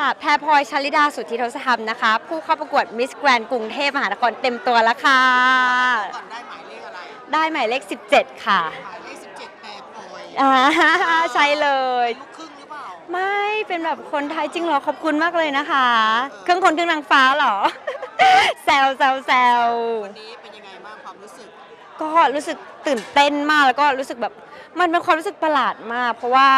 ค่ะ แพรพลอยชลิดาสุทธิทศธรรมนะคะ ผู้เข้าประกวดมิสแกรนกรุงเทพมหานครเต็มตัวแล้วค่ะ ก่อนได้หมายเลขอะไร ได้หมายเลข 17 ค่ะหมายเลข17แปดพลอยอ่าใช่เลยลูกครึ่งหรือเปล่า ไม่เป็นแบบคนไทยจริงเหรอขอบคุณมากเลยนะคะ เครื่องคนเครื่องนางฟ้าเหรอ แซวแซวแซว วันนี้เป็นยังไงบ้างความรู้สึก ก็รู้สึกตื่นเต้นมากแล้วก็รู้สึกแบบมันเป็นความรู้สึกประหลาดมาก เพราะว่า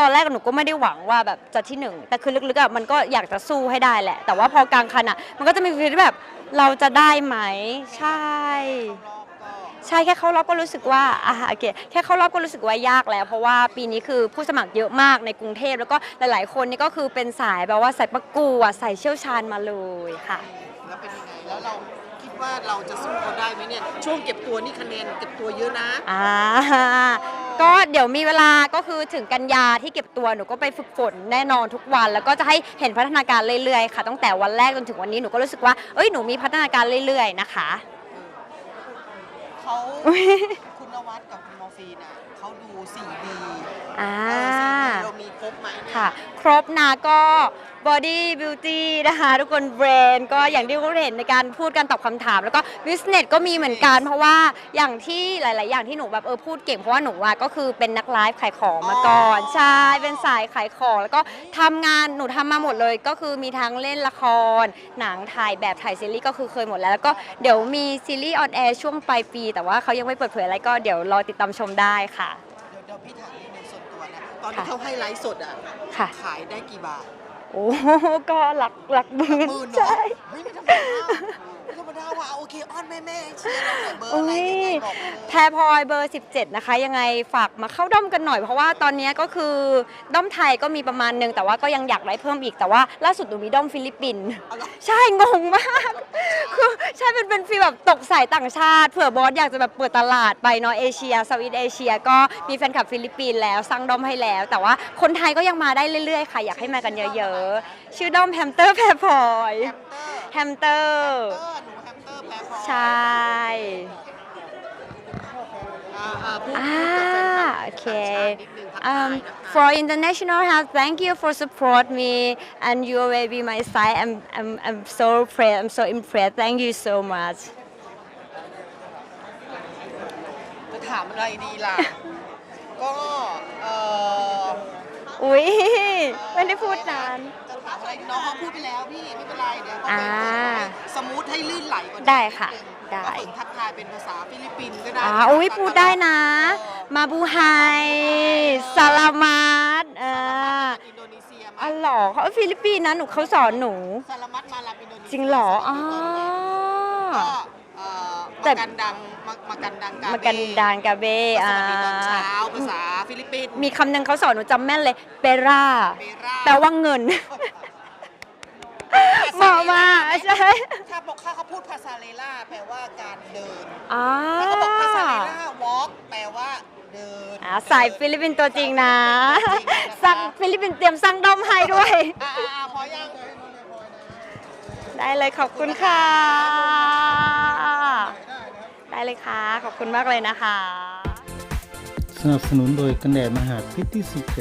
ตอนแรกหนูก็ไม่ได้หวังว่าแบบจะที่หนึ่งแต่คือลึกๆอะมันก็อยากจะสู้ให้ได้แหละ แต่ว่าพอกลางคันอะ มันก็จะมีฟีลที่แบบเราจะได้ไหมใช่รอบก็ใช่แค่เข้ารอบก็รู้สึกว่าอ่าโอเคแค่เข้ารอบก็รู้สึกว่ายากแล้ว เพราะว่าปีนี้คือผู้สมัครเยอะมากในกรุงเทพแล้วก็หลายๆ คนนี่ก็คือเป็นสายแบบว่าสายประกวดสายเชี่ยวชาญมาเลยค่ะ แล้วเป็นยังไงแล้วเราคิดว่าเราจะสู้เขาได้ไหมเนี่ยช่วงเก็บตัวนี่คะแนนเก็บตัวเยอะนะ อ่า ก็เดี๋ยวมีเวลาก็คือถึงกันยาที่เก็บตัวหนูก็ไปฝึกฝนแน่นอนทุกวัน แล้วก็จะให้เห็นพัฒนาการเรื่อยๆค่ะตั้งแต่วันแรกจนถึงวันนี้หนูก็รู้สึกว่าเอ้ยหนูมีพัฒนาการเรื่อย ๆ นะคะ เขาอุ๊ยคุณนวัดกับคุณมอร์ฟีนอะเขาดู 4D อ่า เออ 4D เรามีครบไหมเนี่ย ค่ะ ครบนะก็ body beauty นะคะ ทุกคน brain ก็อย่างที่คุณเห็นในการพูดการตอบคำถาม แล้วก็ business ก็มีเหมือนกัน เพราะว่าอย่างที่หลาย ๆ อย่างที่หนูแบบเออพูดเก่งเพราะว่าหนูอะก็คือเป็นนักไลฟ์ขายของมาก่อนใช่เป็นสายขายของ แล้วก็ทำงานหนูทำมาหมดเลย ก็คือมีทั้งเล่นละคร หนังถ่ายแบบถ่ายซีรีส์ก็คือเคยหมดแล้ว แล้วก็เดี๋ยวมีซีรีส์ออนแอร์ช่วงปลายปี แต่ว่าเขายังไม่เปิดเผยอะไรก็เดี๋ยวรอติดตามชมได้ค่ะ เดี๋ยวเดี๋ยวพี่ถามนิดนึงส่วนตัวนะ ตอนที่ค่ะเขาให้ไลฟ์สดอะ ค่ะ ขายได้กี่บาท โอ้ก็หลักหลักหมื่นหมื่นเนาะใช่เฮ้ยไม่ธรรมดาไม่ธรรมดาว่ะโอเคอ้อนแม่แม่ๆเชียร์เราหน่อยเบอร์อะไรยังไงบอกมาเลยแพรพลอยเบอร์ 17 นะคะ ยังไงฝากมาเข้าด้อมกันหน่อย เพราะว่าตอนนี้ก็คือด้อมไทยก็มีประมาณหนึง แต่ว่าก็ยังอยากได้เพิ่มอีกแต่ว่าล่าสุดหนูมีด้อมฟิลิปปินส์เอาเหรอใช่งงมากคือ ใช่เป็นเป็นฟีลแบบตกสายต่างชาติเผื่อบอสอยากจะแบบเปิดตลาดไปเนาะเอเชียเซาท์อีสเอเชีย ก็มีแฟนคลับฟิลิปปินส์แล้วสร้างด้อมให้แล้ว แต่ว่าคนไทยก็ยังมาได้เรื่อยๆค่ะ อยากให้มากันเยอะๆ ชื่อด้อมแฮมสเตอร์แพรพลอยแฮมสเตอร์แฮมสเตอร์เออหนูแฮมสเตอร์แพ้พอใช่ อ่าอ่าพูดอ่าพูดกับ แฟนคลับโอเคต่างชาตินิดนึงทักทาย Um, นะคะ for international health, thank you for support me, and you will be my side. I'm, I'm, I'm so impressed. I'm so impressed. Thank you so much. จะถามอะไรดีล่ะ ก็เอออุ้ยไม่ได้พูดนาน จะถามอะไรน้องเขาพูดไปแล้วพี่ไม่เป็นไรเดี๋ยวเขาอ่าไปสมูทให้ลื่นไหลกว่านี้ได้ค่ะนินึงได้ ก็ฝึกทักทายเป็นภาษาฟิลิปปินส์ก็ได้อ่าอุ้ยพูดได้นะ มาบูไฮสลามัดอ่าอินโดนีเซียอ๋อเหรอเขาฟิลิปปินส์นะหนูเขาสอนหนู สารมัดมาลาอินโดนีเซียจริงเหรออ๋อ ก็เอ่อแต่ มากันดังมามากันดังกามากันดานกาเบสอ่าวัสดีตอนเช้าภาษาฟิลิปปินส์มีคำหนึ่งเขาสอนหนูจำแม่นเลยเปราเปราแปลว่าเงิน เหมาะมากใช่ ถ้าบอกข้าเขาพูดภาษาเลล่าแปลว่าการเดิน อ่าถ้าเขาบอกภาษาเลล่าวอล์กแปลว่าเดิน อ่า สายฟิลิปปินส์ตัวจริงนะตัวจริงนะคะสั่งฟิลิปปินส์เตรียมสร้างด้อมให้ด้วยอ่าอ่าอ่าพอยังได้เลยขอบคุณค่ะ ได้เลยค่ะ ขอบคุณมากเลยนะคะ สนับสนุนโดยกันแดดมหาพิษที่สิเกต